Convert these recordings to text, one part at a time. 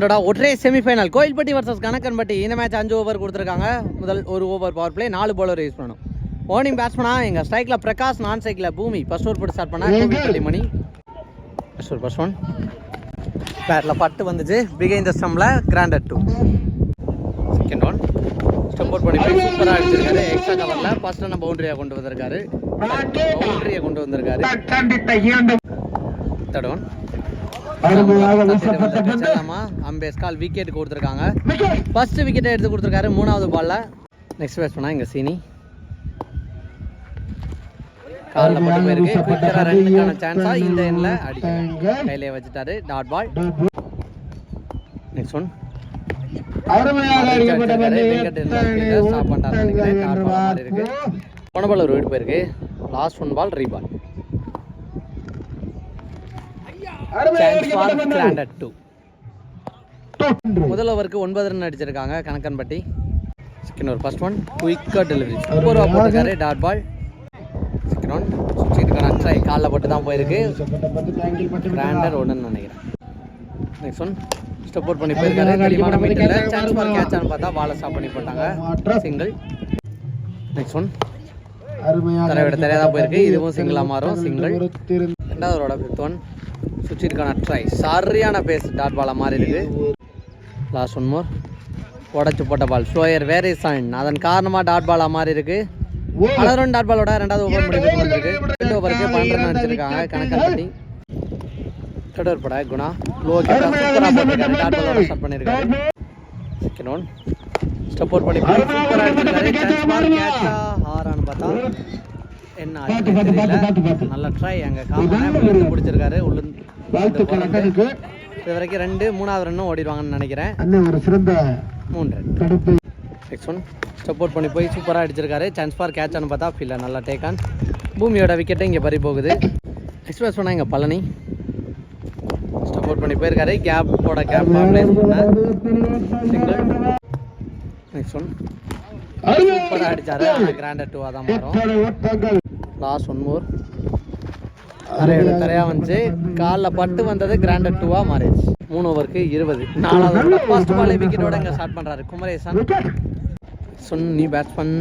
ஒற்றை semi-final Kovilpatti versus Kanakkanpatti. இந்த match அஞ்சு ஓவர் கொடுத்துருக்காங்க. முதல் ஒரு ஓவர் பவர் பிளே நாலு பவுலர் யூஸ் பண்ணணும். ஓனிங் பேட்ஸ்மனா எங்கள் ஸ்ட்ரைக்கில் பிரகாஷ் நான் ஸ்ட்ரைக்கில் பூமி. ஃபர்ஸ்ட் ஓவர் போட்டு ஸ்டார்ட் பண்ணா Kovilpatti Mani first over first one battle பட்டு வந்துச்சு. பிகைன் the ஸ்டம்பில் granted two second one step out பண்ணி சூப்பராக அடிச்சிருக்காரு. எக்ஸ்ட்ரா கவரில் ஃபர்ஸ்ட் ரன் பவுண்டரியாக கொண்டு வந்திருக்காரு. பவுண்டரியை கொண்டு வந்திருக்காரு. Third one umpire's call wicket கொடுத்துருக்காங்க. ஃபர்ஸ்ட் விக்கெட்டை எடுத்து கொடுத்துருக்காரு மூணாவது பால்ல நெக்ஸ்ட் பேட்ச் பண்ணா இங்க சீனி. காலில் பட்டு போயிருக்கு. குயிக்கரா ரன்னுக்கான சான்ஸா இந்த எண்ணில் அடிக்கல கையிலே வச்சுட்டாரு. டாட் பால் நெக்ஸ்ட் ஒன் போன பால் ஒரு வீடு போயிருக்கு. லாஸ்ட் ஒன் பால் ரீபால் கிராண்டட் டூ முதல் ஓவருக்கு ஒன்பது ரன் அடிச்சிருக்காங்க Kanakkanpatti. Second over first one குயிக்காக டெலிவரி சூப்பர் ஓவர் போட்டிருக்காரு டாட் பால் செகண்ட் ஒன் சுற்றிட்டு ட்ரை காலில் போட்டு தான் போயிருக்கு. கிராண்டர் ஒன்றுன்னு நினைக்கிறேன். நெக்ஸ்ட் ஒன் ஸ்டெப் அவுட் பண்ணி போயிருக்காரு. தெளிவான மீட்டில் சான்ஸ் ஃபார் கேட்சான்னு பார்த்தா பாலை ஸ்டாப் பண்ணி போட்டாங்க. சிங்கிள் நெக்ஸ்ட் ஒன் தரைவிட தெரியாதா போயிருக்கு. இதுவும் சிங்கிளாக மாறும். சிங்கிள் ரெண்டாவது ஃபிஃப்த் ஒன் சுவிட்சிற்கான ட்ரை சரியான பேஸ் டாட் பாலாக மாறி இருக்குது லாஸ்ட் ஒன் மோர் உடச்சு போட்ட பால் ஸ்லோயர் வேரே சைன் அதன் காரணமாக டாட் பாலாக மாறி இருக்கு பலரும் டாட் பாலோட ரெண்டாவது ஓவர் முடிவுக்கு வந்திருக்கு ரெண்டு ஓவருக்கு பன்னெண்டு ரன் அடிச்சிருக்காங்க. தேர்ட் ஓவர் பட குணா. லோ சூப்பராக டாட் பாலோட ஸ்டார்ட் பண்ணியிருக்காரு. செகண்ட் ஒன் ஸ்டெப் அவுட் பண்ணி சூப்பராக ஆரான்னு பார்த்தா என்ன நல்ல ட்ரை அங்கே காமனை உள்ளிருந்து பிடிச்சிருக்காரு. உள்ளிருந்து இது வரைக்கும் ரெண்டு மூணாவது ரன்னும் ஓடிடுவாங்கன்னு நினைக்கிறேன். ஒரு சிறந்த மூணு ரன் தடுப்பு. நெக்ஸ்ட் ஒன் சப்போர்ட் பண்ணி போய் சூப்பராக அடிச்சிருக்காரு. சான்ஸ் ஃபார் கேட்சான்னு பார்த்தா ஃபீல்டர் நல்லா டேக் ஆன் பூமியோட விக்கெட்டு இங்கே பறி போகுது. நெக்ஸ்ட் பேஸ் பண்ணால் இங்கே பழனி. சப்போர்ட் பண்ணி போயிருக்காரு. கேப் போட கேப் சிங்கிள் நெக்ஸ்ட் ஒன் சூப்பராக அடிச்சாரு. ஆனால் கிராண்டர் டூவாக தான் மாறும். லாஸ்ட் ஒன் மோர் தரையோட தரையா வந்துச்சு. காலில் பட்டு வந்தது கிராண்டட் டூவா மாறிடுச்சு. மூணு ஓவருக்கு இருபது. நாலாவது ஃபர்ஸ்ட் பாலே விக்கெட்டோட இங்கே ஸ்டார்ட் பண்ணுறாரு குமரேசன். சொன் நீ பேட்ஸ்மேன்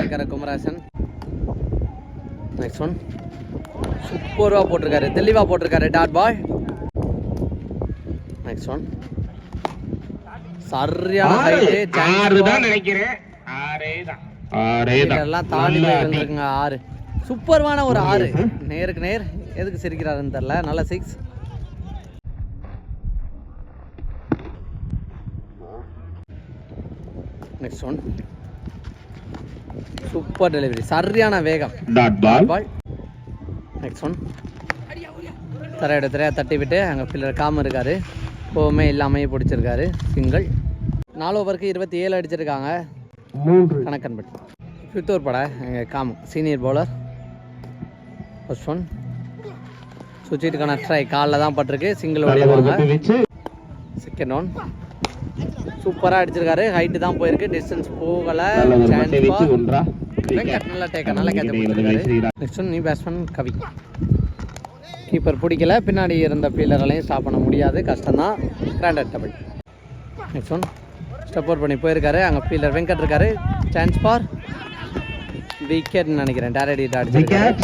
இருக்காரு குமரேசன். நெக்ஸ்ட் ஒன் சூப்பராக போட்டிருக்காரு. தெளிவாக போட்டிருக்காரு டாட் பாய் நெக்ஸ்ட் ஒன் சரியான ஹைட்டு நினைக்கிறேன். ஆறே தான் தாண்டி ஆறு. சூப்பர்வான ஒரு ஆறு. நேருக்கு நேர் எதுக்கு சிரிக்கிறாருன்னு தெரில நல்ல six. Next one super delivery சரியான வேகம். பால் நெக்ஸ்ட் ஒன் தரையோட தரையா தட்டி விட்டு அங்கே பில்லர் காம இருக்காரு. கோவமே இல்லாமையே பிடிச்சிருக்காரு. சிங்கிள் நாலு ஓவருக்கு இருபத்தி ஏழு அடிச்சிருக்காங்க. மூன்று. கணக்கன்பட்டி ஃபிஃப்த் ஓவர் பட எங்கள் காம். சீனியர் பவுலர் ஃபர்ஸ்ட் ஒன் சுவிட்சுக்கான ட்ரை காலில் தான் பட்டிருக்கு. சிங்கிள் ஓடிடுவாங்க செகண்ட் ஒன் சூப்பராக அடிச்சிருக்காரு. ஹைட்டு தான் போயிருக்கு. டிஸ்டன்ஸ் போகலை. நல்லா டேக்க நல்லா பண்ணிருக்காரு நெக்ஸ்ட் ஒன் நீ பேட்ஸ்மேன் கவி. கீப்பர் பிடிக்கல. பின்னாடி இருந்த ஃபீல்டராலையும் ஸ்டாப் பண்ண முடியாது. கஷ்டம்தான். Granted double next one step out பண்ணி போயிருக்காரு. அங்கே ஃபீல்டர் வெங்கட் இருக்காரு. சான்ஸ் ஃபார் விக்கெட்னு நினைக்கிறேன். அடிச்சிருக்காரு. Wicket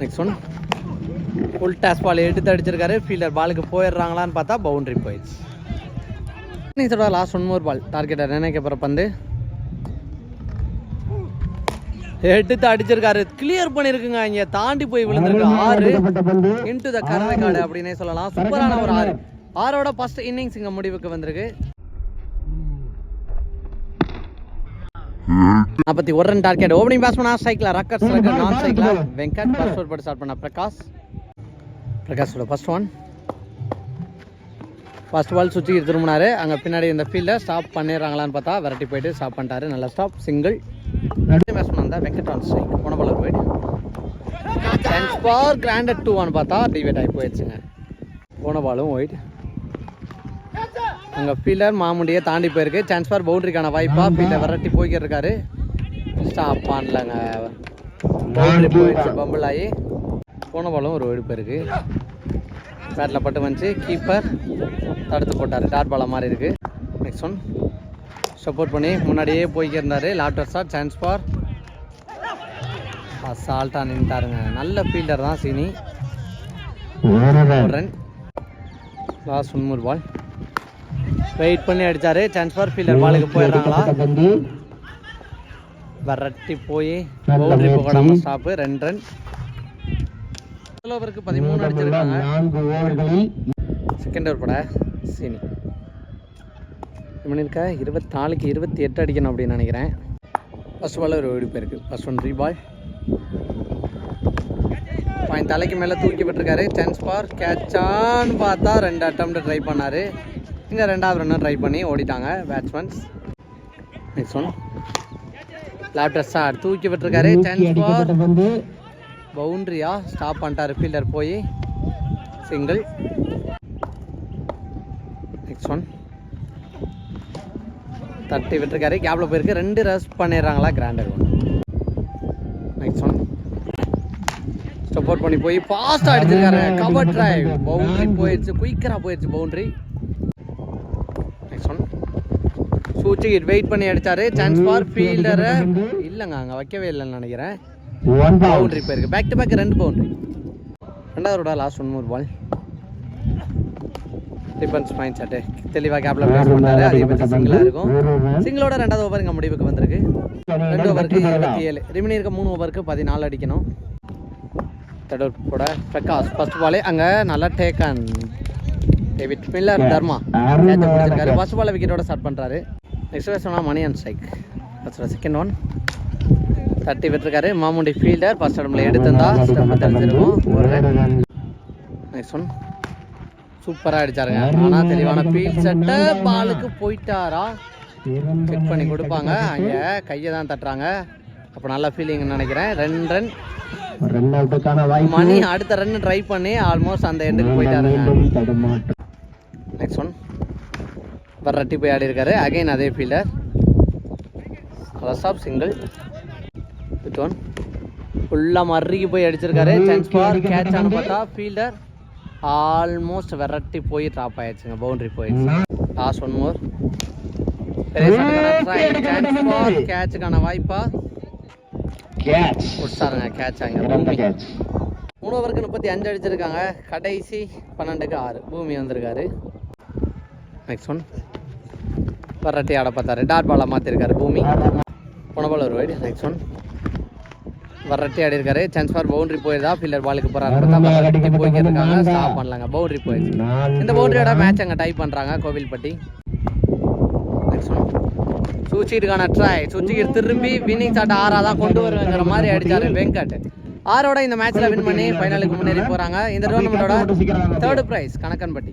next one full toss ball எடுத்து அடிச்சிருக்காரு. ஃபீல்டர் பாலுக்கு போயிடுறாங்களான்னு பார்த்தா பவுண்டரி போயிடுச்சு. இன்னிங்ஸோட லாஸ்ட் ஒன் மோர் பால் டார்கெட்டை நினைக்க போகிற பந்து. எடுத்து அடிச்சிருக்காரு. கிளியர் பண்ணிருக்குங்க. இங்க தாண்டி போய் விழுந்திருக்கு. ஆறு இன்டு த கரவை காடு அப்படின்னே சொல்லலாம். சூப்பரான ஒரு ஆறு. ஆறோட ஃபர்ஸ்ட் இன்னிங்ஸ் இங்க முடிவுக்கு வந்திருக்கு. நாற்பத்தி ஒரு ரன் டார்கெட் ஓப்பனிங் பேட்ஸ்மேனா சைக்கிள் ரக்கர் ரக்கர் நான் சைக்கிள் வெங்கட் ஃபர்ஸ்ட் ஓவர் போட்டு ஸ்டார்ட் பண்ண பிரகாஷ். பிரகாஷோட ஃபர்ஸ்ட் ஒன் ஃபர்ஸ்ட் பால் சுற்றி திரும்பினாரு. அங்கே பின்னாடி இந்த ஃபீல்டை ஸ்டாப் பண்ணிடுறாங்களான்னு பார்த்தா விரட்டி போயிட்டு ஸ்டாப் பண்ணிட்டாரு. நல்லா ஸ்டாப் சிங்கிள் பேட்ஸ்மேன் வந்தால் வெங்கட் ஆன் ஸ்ட்ரைக் போன பாலர் போயிட்டு. சான்ஸ் கிராண்டட் டூவான்னு பார்த்தா டிவேட் ஆகி போயிடுச்சுங்க. போன பாலும் ஒயிட் அங்கே ஃபீல்டர் மாமுடியை தாண்டி போயிருக்கு. சான்ஸ் ஃபார் பவுண்டரிக்கான வாய்ப்பா. ஃபீல்டர் விரட்டி போய்க்கிட்டு இருக்காரு ஸ்டாப் பண்ணலங்க பவுண்டரி போயிடுச்சு பம்பிள் ஆகி போன பாலும் ஒரு ஒயிட் போயிருக்கு. பேட்டில் பட்டு வந்துச்சு. கீப்பர் தடுத்து போட்டார். டாட் பாலா மாதிரி இருக்குது நெக்ஸ்ட் ஒன் சப்போர்ட் பண்ணி முன்னாடியே போய்க்கு இருந்தார் லாப்டர் ஷாட் சான்ஸ் ஃபார் அசால்ட்டாக நின்ட்டாருங்க நல்ல ஃபீல்டர் தான் சீனி. ரன் லாஸ்ட் முன்னூறு பால் வெயிட் பண்ணி அடிச்சாரு. சான்ஸ் ஃபார் ஃபீல்டர் பாலுக்கு போயிடுறாங்களா? வரட்டி போய் பவுண்டரி போகாம ஸ்டாப்பு ரெண்டு ரன் ஓவருக்கு பதிமூணு அடிச்சிருக்காங்க. செகண்ட் ஓவர் பட சீனி. பண்ணியிருக்கா இருபத்தாலுக்கு இருபத்தி எட்டு அடிக்கணும் அப்படின்னு நினைக்கிறேன். ஃபர்ஸ்ட் பால் ஒரு வெடிப்பு இருக்குது first one re ball point தலைக்கு மேலே தூக்கி விட்டுருக்காரு. சான்ஸ் ஃபார் கேட்சான்னு பார்த்தா ரெண்டு அட்டம் ட்ரை பண்ணார். இங்கே ரெண்டாவது ரன்னும் ட்ரை பண்ணி ஓடிட்டாங்க பேட்ஸ்மேன்ஸ் நெக்ஸ்ட் ஒன் லேப்டர் ஸ்டார் தூக்கி விட்டுருக்காரு. சான்ஸ் ஃபார் பவுண்ட்ரியா ஸ்டாப் பண்ணிட்டாரு ஃபீல்டர் போய் சிங்கிள் நெக்ஸ்ட் ஒன் தட்டி விட்டுருக்காரு. கேப்பில் போயிருக்கு. ரெண்டு ரஸ் பண்ணிடுறாங்களா granted one next one support பண்ணி போய் ஃபாஸ்ட்டாக அடிச்சிருக்காரு. கவர் டிரைவ் பவுண்டரி போயிடுச்சு. குயிக்கராக போயிடுச்சு பவுண்டரி நெக்ஸ்ட் ஒன் சூச்சி வெயிட் பண்ணி அடிச்சாரு. சான்ஸ் ஃபார் ஃபீல்டரை இல்லைங்க அங்கே வைக்கவே இல்லைன்னு நினைக்கிறேன். பவுண்டரி போயிருக்கு. பேக் டு பேக் ரெண்டு பவுண்டரி ரெண்டாவதோட லாஸ்ட் ஒன் மூணு பால் டிஃபென்ஸ் மைண்ட் செட்டு தெளிவாக கேப்பில் பிளேஸ் பண்ணாரு. அதிகபட்சம் சிங்கிளாக இருக்கும். சிங்கிளோட ரெண்டாவது ஓவர் இங்கே முடிவுக்கு வந்திருக்கு. ரெண்டு ஓவருக்கு இருபத்தி ஏழு. ரிமினி இருக்க மூணு ஓவருக்கு பதினாலு அடிக்கணும். கூட பிரகாஷ் ஃபர்ஸ்ட் பாலே அங்கே நல்லா டேக்கன் டேவிட் மில்லர் தர்மா. கேட்சை பிடிச்சிருக்காரு ஃபர்ஸ்ட் பால் விக்கெட்டோட ஸ்டார்ட் பண்ணுறாரு நெக்ஸ்ட் சொன்னால் Mani and strike first second one தட்டி விட்டுருக்காரு. மாமுண்டி ஃபீல்டர் ஃபர்ஸ்ட் இடம்ல எடுத்திருந்தா. ஸ்டெப் தெரிஞ்சிருக்கும் ஒரு நெக்ஸ்ட் ஒன் சூப்பராக அடிச்சாருங்க. ஆனால் தெளிவான ஃபீல்ட் செட்டை பாலுக்கு போயிட்டாரா? செக் பண்ணி கொடுப்பாங்க. அங்கே கையை தான் தட்டுறாங்க. அப்போ நல்ல ஃபீலிங் நினைக்கிறேன். ரெண்டு ரன் மணி அடுத்த ரன் ட்ரை பண்ணி ஆல்மோஸ்ட் அந்த எண்டுக்கு போயிட்டாருங்க. நெக்ஸ்ட் ஒன் வர்றட்டி போய் ஆடி இருக்காரு அகைன் அதே ஃபீல்டர் ரசாப் சிங்கிள் வித் ஒன் ஃபுல்லாக மறுக்கி போய் அடிச்சிருக்காரு. சான்ஸ் ஃபார் கேட்ச் ஆன பார்த்தா ஃபீல்டர் ஆல்மோஸ்ட் விரட்டி போய் ட்ராப் ஆயிடுச்சுங்க. பவுண்டரி போயிடுச்சு. லாஸ்ட் ஒன் மோர் கேட்சுக்கான வாய்ப்பா. கொடுத்தாருங்க. கேட்ச் அங்கே மூணு ஓவருக்கு முப்பத்தி அஞ்சு அடிச்சிருக்காங்க. கடைசி பன்னெண்டுக்கு ஆறு. பூமி வந்திருக்காரு. நெக்ஸ்ட் ஒன் வரட்டி ஆட பார்த்தாரு. டாட் பாலாக மாற்றிருக்காரு பூமி. போன பால் ஒரு வைடு நெக்ஸ்ட் ஒன் வரட்டி ஆடி இருக்காரு. சான்ஸ் ஃபார் பவுண்டரி போயிருந்தா ஃபீல்டர் பாலுக்கு வரட்டி போய்க்கிட்டு இருக்காங்க ஸ்டாப் பண்ணலாங்க. பவுண்டரி போயிடுச்சு. இந்த பவுண்டரியோட மேட்ச் அங்கே டைப் பண்ணுறாங்க கோவில்பட்டி. நெக்ஸ்ட் ஒன் சூச்சிட்டுக்கான ட்ரை சூச்சிக்கு திரும்பி வின்னிங் ஷாட் ஆறா தான் கொண்டு வருவேங்கிற மாதிரி அடிச்சாரு வெங்கட். ஆரோட இந்த மேட்ச்ல வின் பண்ணி ஃபைனலுக்கு முன்னேறி போறாங்க. இந்த டோர்னமெண்டோட தேர்ட் பிரைஸ் கணக்கன்பட்டி.